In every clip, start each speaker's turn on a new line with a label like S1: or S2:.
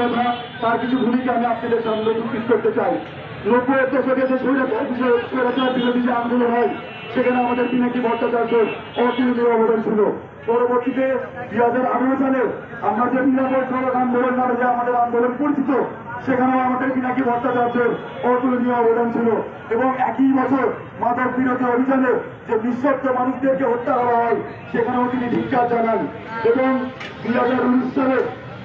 S1: কথা তার কিছু ভূমিকা আমি আপনাদের সামনে উপস্থিত করতে চাই। নব্বই দশকে যে স্বৈরাচার বিরোধী যে আন্দোলন হয়, সেখানে আমাদের পিনাকি ভট্টাচার্য অতুলনীয় অবদান ছিল। পরবর্তীতে দুই হাজার আঠেরো সালে আমরা যে নিরাপদ সড়ক আন্দোলন নামে যে আমাদের আন্দোলন পরিচিত, সেখানেও আমাদের পিনাকি ভট্টাচার্যের অতুলনীয় অবদান ছিল। এবং একই বছর মাদক বিরোধী অভিযানে যে নিঃশব্দ মানুষদেরকে হত্যা করা হয়, সেখানেও তিনি ধিক্ষার জানান। এবং দুই হাজার উনিশ সালে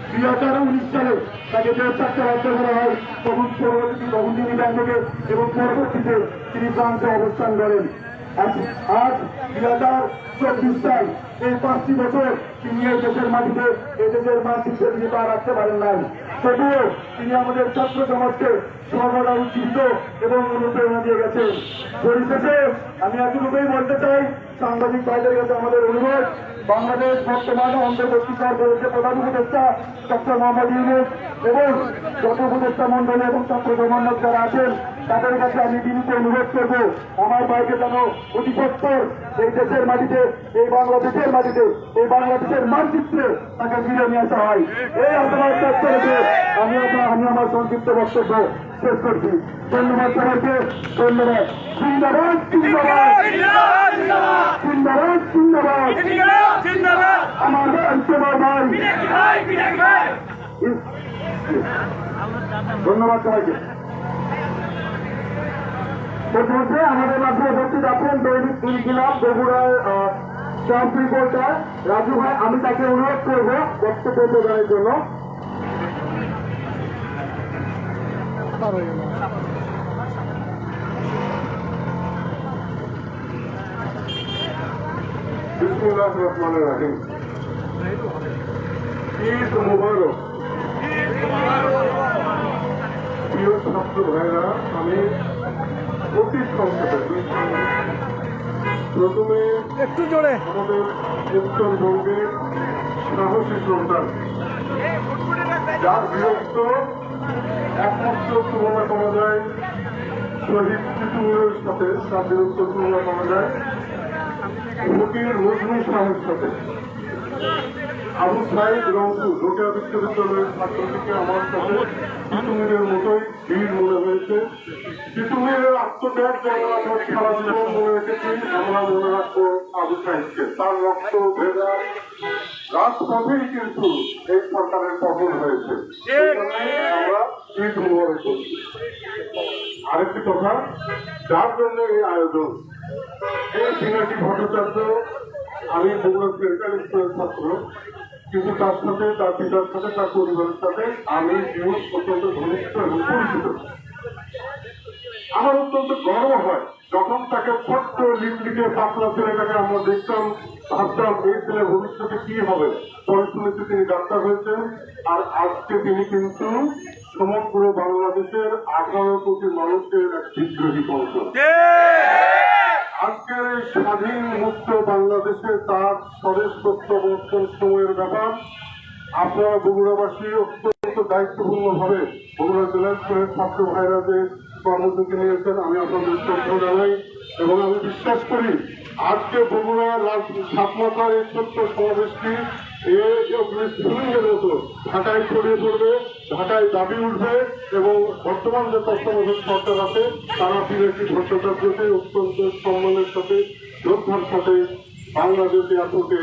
S1: দুই হাজার উনিশ সালে তাকে চারটে হত্যা করা হয়। তখন পরবর্তী তখন তিনি এবং পরবর্তীতে তিনি ফ্রান্সে অবস্থান করেন। আজ দুই হাজার চব্বিশ সাল, এই পাঁচটি বছর তিনি এই দেশের মাটিতে, এই দেশের মানচিত্রে তিনি পা রাখতে পারেন নাই। তবুও তিনি আমাদের ছাত্র সমাজকে সর্বদা উজ্জীবিত এবং অনুপ্রেরণা দিয়ে গেছেন। পরিশেষে আমি এতটুকুই বলতে চাই, সাংবাদিক ভাইদের কাছে আমাদের অনুরোধ বাংলাদেশ বর্তমানে অন্তর্বর্তীকার সরকারের প্রধান উপদেষ্টা ডক্টর মোহাম্মদ ইউনুস এবং যত উপদেষ্টা মন্ডলী এবং ছাত্র সমন্বয় যারা আছেন তাদের কাছে আমি বিনীত অনুরোধ করব আমার ভাইকে যেন অতি সত্তর এই দেশের মাটিতে এই বাংলাদেশের মাটিতে এই বাংলাদেশের মানচিত্রে তাকে ফিরে নিয়ে আসা হয়। এই ব্যক্ত আমি আপনার আমি আমার সংক্ষিপ্ত বক্তব্য শেষ করছি। ধন্যবাদ সবাইকে। ধন্যবাদ। জিন্দাবাদ জিন্দাবাদ। জিন্দাবাদ জিন্দাবাদ। আমার ভাই তোমার ভাই। ধন্যবাদ সবাইকে। প্রথমে আমাদের মাঝে উপস্থিত আছেন দৈনিক ইনকিলাব বগুড়ার স্টাফ রিপোর্টার রাজু ভাই, আমি তাকে অনুরোধ করব বক্তব্য প্রদানের জন্য।
S2: আমি অতি সংক্ষেপে প্রথমে
S3: একটু জোরে।
S2: আমাদের উত্তরবঙ্গের সাহসী সন্তান যার বীরত্ব একমাত্র তুলনা করা যায় শহীদ টিটুরের সাথে তার বীরত্ব তুলনা করা যায় ফকির নজরুল শাহের সাথে। আবু সাইদ রংপুর রোকেয়া বিশ্ববিদ্যালয়ের ছাত্র থেকে আমার কাছে তিতুমিরের মতোই ভিড় মনে হয়েছে। তিতুমিরের আত্মত্যাগ যেন আমরা সারা মনে রেখেছি, আমরা মনে রাখব আবু সাইদকে তার রক্ত, ভেজা, রাজপথেই কিন্তু এই সরকারের পতন হয়েছে। আমরা ঈদ করছি। আরেকটি কথা, যার জন্য এই আয়োজন? এই পিনাকি ভট্টাচার্য, আমি বগুড়া মেডিকেল স্কুলের ছাত্র। কিন্তু তার সাথে, তার পিতার সাথে, তার পরিবারের সাথে আমি জীবন অত্যন্ত ঘনিষ্ঠ এবং পরিচিত আমার অত্যন্ত গর্ব হয় যখন তাকে ছোট্ট লিপলিকে পাতলা ছেলেটাকে আমরা দেখতাম, ভাবতাম এই ছেলে ভবিষ্যতে কি হবে? পরে শুনেছি তিনি ডাক্তার হয়েছেন। আর আজকে তিনি কিন্তু সমগ্র বাংলাদেশের আঠারো কোটি মানুষের এক বিদ্রোহী কণ্ঠ আজকের এই স্বাধীন মুক্ত বাংলাদেশে তার স্বদেশ প্রত্যাবর্তন সময়ের ব্যাপার, আপনারা বগুড়াবাসী অত্যন্ত দায়িত্বপূর্ণ ভাবে বগুড়া জেলার স্কুলের ছাত্র ভাইরা যে কর্মসূচি নিয়েছেন, আমি আপনাদের শ্রদ্ধা জানাই এবং আমি বিশ্বাস করি আজকে বগুড়ার সাতমাতার এই ছোট্ট সমাবেশটি মতো ঢাকায় ছড়িয়ে পড়বে, ঢাকায় দাবি উঠবে এবং বর্তমান যে তত্ত্বাবধায়ক সরকার আছে, তারা বিদেশি ভট্টাচার্যকে অত্যন্ত সম্মানের সাথে যোদ্ধার সাথে বাংলাদেশ এয়ারপোর্টে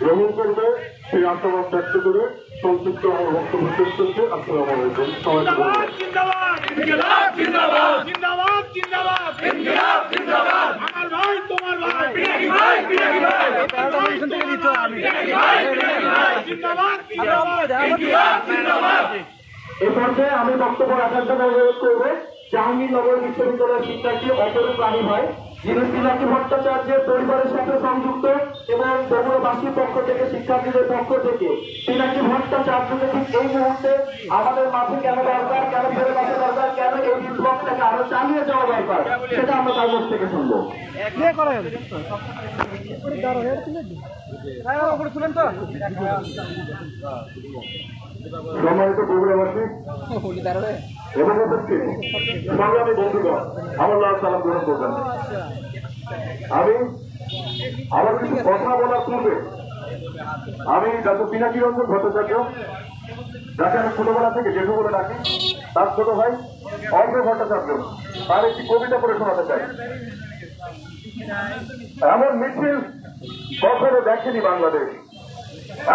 S2: গ্রহণ করবে। সেই আশাবাদ ব্যক্ত করে সংক্ষিপ্ত আমার বক্তব্য শেষ করছে আসসালামু আলাইকুম
S1: এ পর্যায়ে আমি বক্তব্য রাখার জন্য অনুরোধ করব জাহাঙ্গীরনগর বিশ্ববিদ্যালয়ের শিক্ষার্থী অপরূপ রানী ভাই। যিনি পিনাকি ভট্টাচার্যের পরিবারের সাথে সংযুক্ত এবং বগুড়াবাসীর পক্ষ থেকে শিক্ষার্থীদের পক্ষ থেকে পিনাকি ভট্টাচার্যকে ঠিক এই মুহূর্তে আমাদের মাঝে কেন দরকার কেন ফেরত আসা দরকার কেন এই বিপ্লবটাকে আরও চালিয়ে যাওয়া দরকার সেটা আমরা তার মুখ থেকে শুনব
S3: তুলেন তো
S2: সম্মানিত বগুড়াবাসী এবং বন্ধুগণ, আমার লাল সালাম গ্রহণ করবেন। আমি আমার কিছু কথা বলার পূর্বে আমি ডাক্তার পিনাকি রঞ্জন ভট্টাচার্য,
S4: যাকে আমি ছোটবেলা থেকে জেঠু বলে ডাকি, তার ছোট ভাই অর্ঘ ভট্টাচার্য, তার একটি কবিতা পড়ে শোনাতে চাই। এমন মিছিল কখনো দেখেনি বাংলাদেশ।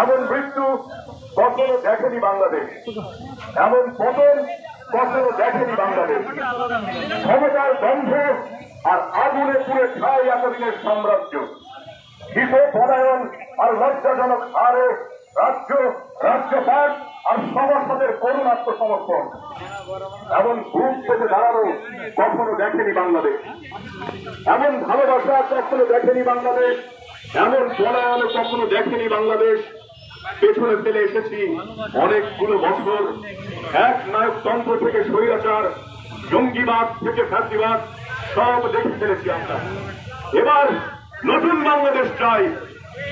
S4: এমন মৃত্যু কখনো দেখেনি বাংলাদেশ। এমন পতন কখনো দেখেনি বাংলাদেশ। ক্ষমতার বন্ধ আর আগুনে পুড়ে ছাই এতদিনের সাম্রাজ্য। হিত, পলায়ন আর লজ্জাজনক হারে রাজ্য, রাজ্যপাট আর সভাসদের করুণ আত্মসমর্পণ। এমন গ্রুপ থেকে দাঁড়ানো কখনো দেখেনি বাংলাদেশ। এমন ভালোবাসা কখনো দেখেনি বাংলাদেশ। এমন পলায়ন কখনো দেখেনি বাংলাদেশ। পেছনে ফেলে এসেছি। অনেকগুলো বছর এক নায়কতন্ত্র থেকে স্বৈরাচার, জঙ্গিবাদ থেকে ফ্যাসিবাদ, সব দেখে ফেলেছি আমরা। এবার নতুন বাংলাদেশ চাই।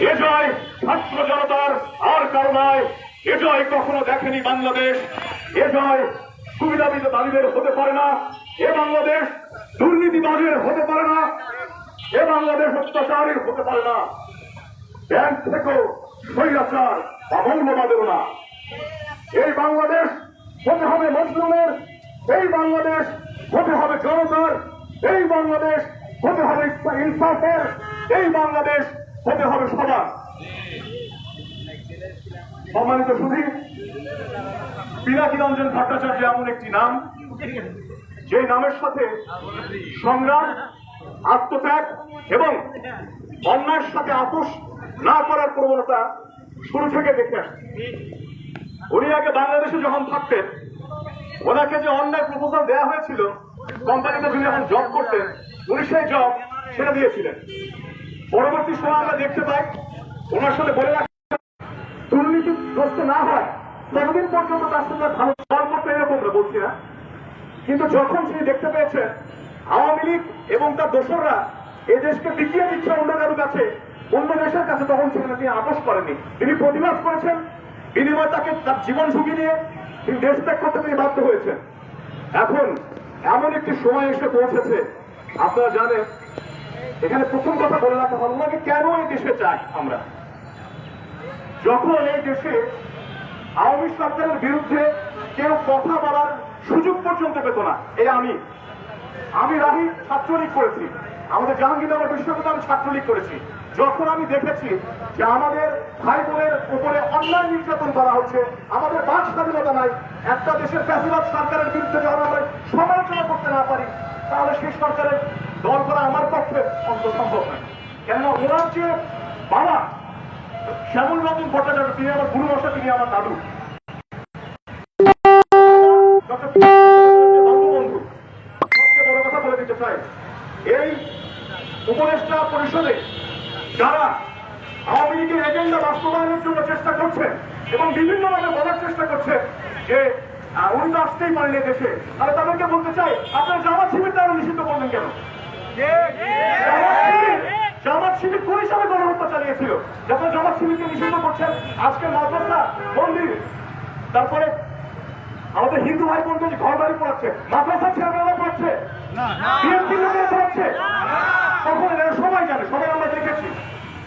S4: এ জয় ছাত্র জনতার আর কারও নয়। এ জয় কখনো দেখেনি বাংলাদেশ। এ জয় সুবিধাবিত দাবিদের হতে পারে না। এ বাংলাদেশ দুর্নীতিবাজের হতে পারে না। এ বাংলাদেশ অত্যাচারের হতে পারে না। ব্যাংক থেকেও স্বৈরাচার বা মৌলবাদেরও না। এই বাংলাদেশ হতে হবে মজলুমের, এই বাংলাদেশ হতে হবে জনতার, এই বাংলাদেশ হতে হবে ইনসাফের, এই বাংলাদেশ হতে হবে সবার। সম্মানিত সুধী পিনাকি রঞ্জন ভট্টাচার্য এমন একটি নাম, যে নামের সাথে সংগ্রাম, আত্মত্যাগ এবং অন্যায়ের সাথে আপোষ না করার প্রবণতা শুরু থেকে দেখে আসছে। উনি আগে বাংলাদেশে যখন থাকতেন, ওনাকে যে অন্যায় প্রপোজাল দেওয়া হয়েছিল কোম্পানিতে যিনি যখন জব করতেন, উনি সেই জব ছেড়ে দিয়েছিলেন। পরবর্তী সময় আমরা দেখতে পাই, ওনার সাথে বলে রাখি, দুর্নীতিগ্রস্ত না হয়, ততদিন পর্যন্ত তার সঙ্গে ভালো সম্পর্ক এরকম না বলছি না। কিন্তু যখন তিনি দেখতে পেয়েছেন, আওয়ামী লীগ এবং তার দোসররা এই দেশকে বিকিয়ে দিচ্ছে অন্য কারও কাছে অন্য দেশের কাছে তখন সেখানে তিনি আপোষ করেননি। তিনি প্রতিবাদ করেছেন। বিনিময়ে তাকে তার জীবন ঝুঁকি নিয়ে তিনি দেশ ত্যাগ করতে তিনি বাধ্য হয়েছেন। এখন এমন একটি সময় এসে পৌঁছেছে। আপনারা জানেন, এখানে প্রথম কথা বলে রাখা ভালো লাগে কেন এই দেশে চাই আমরা? যখন এই দেশে আওয়ামী সরকারের বিরুদ্ধে কেউ কথা বলার সুযোগ পর্যন্ত পেত না এই আমি। আমি রাহি ছাত্রলীগ করেছি। আমাদের জাহাঙ্গীরনগর বিশ্ববিদ্যালয়ে আমি ছাত্রলীগ করেছি। যখন আমি দেখেছি যে আমাদের ভাই বোনের উপরে অন্যায় নির্যাতন করা হচ্ছে, আমাদের বাক স্বাধীনতা নাই, একটা দেশের ফ্যাসিবাদ সরকারের বিরুদ্ধে যখন আমরা সমালোচনা করতে না পারি, তাহলে সেই সরকারের দল করা আমার পক্ষে অন্তত সম্ভব নয়। কেননা ওনার যে বাবা, শ্যামল রঞ্জন ভট্টাচার্য, তিনি আমার গুরু মশা তিনি আমার দাদু। এই উপদেষ্টা পরিষদে যারা আওয়ামী লীগের এজেন্ডা বাস্তবায়নের জন্য চেষ্টা করছে এবং বিভিন্ন ভাবে বলার চেষ্টা করছে যে উনি তো আসতেই পারেন দেশে। তাহলে তাদেরকে বলতে চাই আপনার জামাত শিবিরটা আরও নিষিদ্ধ করলেন কেন? জামাত শিবির- কোন হিসাবে গণহত্যা চালিয়েছিল? যখন জামাত শিবিরকে নিষিদ্ধ করছেন আজকে মাদ্রাসা মন্দির তারপরে আমাদের হিন্দু ভাই বোনকে ঘর বাড়ি পড়াচ্ছে মাদ্রাসা ছেলেমেয়েরা পড়াচ্ছে বিএনপি লোকেরা পড়াচ্ছে তখন সবাই জানে সবাই আমরা দেখেছি সবচেয়ে বড় কথা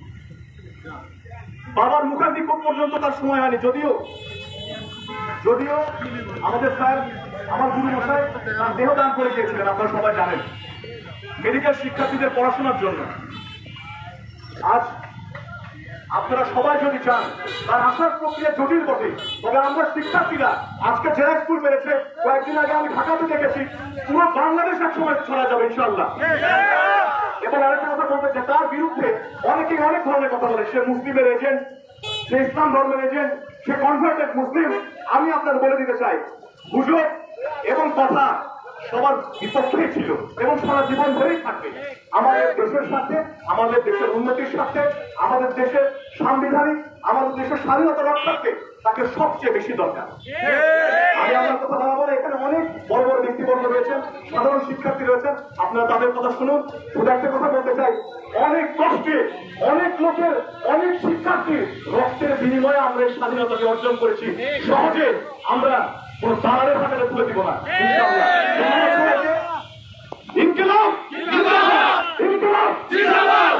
S4: বাবার মুখান্তি পর্যন্ত তার সময় হয়নি। যদিও যদিও আমাদের স্যার, আমার গুরু মশাই তার দেহ দান করে গিয়েছিলেন আপনারা সবাই জানেন। মেডিকেল শিক্ষার্থীদের পড়াশোনার জন্য। আজ আপনারা সবাই যদি চান, তার আসার প্রক্রিয়া জটিল বটে, তবে আমরা শিক্ষার্থীরা আজকে জেলা স্কুল পেরেছে কয়েকদিন আগে আমি ঢাকাতে দেখেছি, পুরো বাংলাদেশ এক সময় ছড়া যাবে ইনশাল্লাহ এবং আরেকটা কথা বলতে যে তার বিরুদ্ধে অনেকে অনেক ধরনের কথা বলে। সে মুসলিমের এজেন্ট সে ইসলাম ধর্মের এজেন্ট সে কনভার্টেড মুসলিম। আমি আপনার বলে দিতে চাই গুজব এবং কথা। সবার বিপক্ষেই ছিল এবং সারা জীবন ধরেই থাকবে। আমাদের দেশের সাথে, আমাদের দেশের উন্নতির সাথে, আমাদের দেশের সাংবিধানিক, আমাদের দেশের স্বাধীনতা রক্ষার্থে তাকে সবচেয়ে বেশি দরকার। আমি আমার কথা এখানে অনেক বড় বড় ব্যক্তিবর্গ সাধারণ শিক্ষার্থী রয়েছেন। আপনারা তাদের কথা শুনুন। শুধু একটা কথা বলতে চাই, অনেক কষ্টে, অনেক লোকের, অনেক শিক্ষার্থীর রক্তের বিনিময়ে আমরা স্বাধীনতাকে অর্জন করেছি। সহজে আমরা কোন দাঁড়ানোর সাথে তুলে দিব না। ইনকিলাব। ইনকিলাব। ইনকিলাব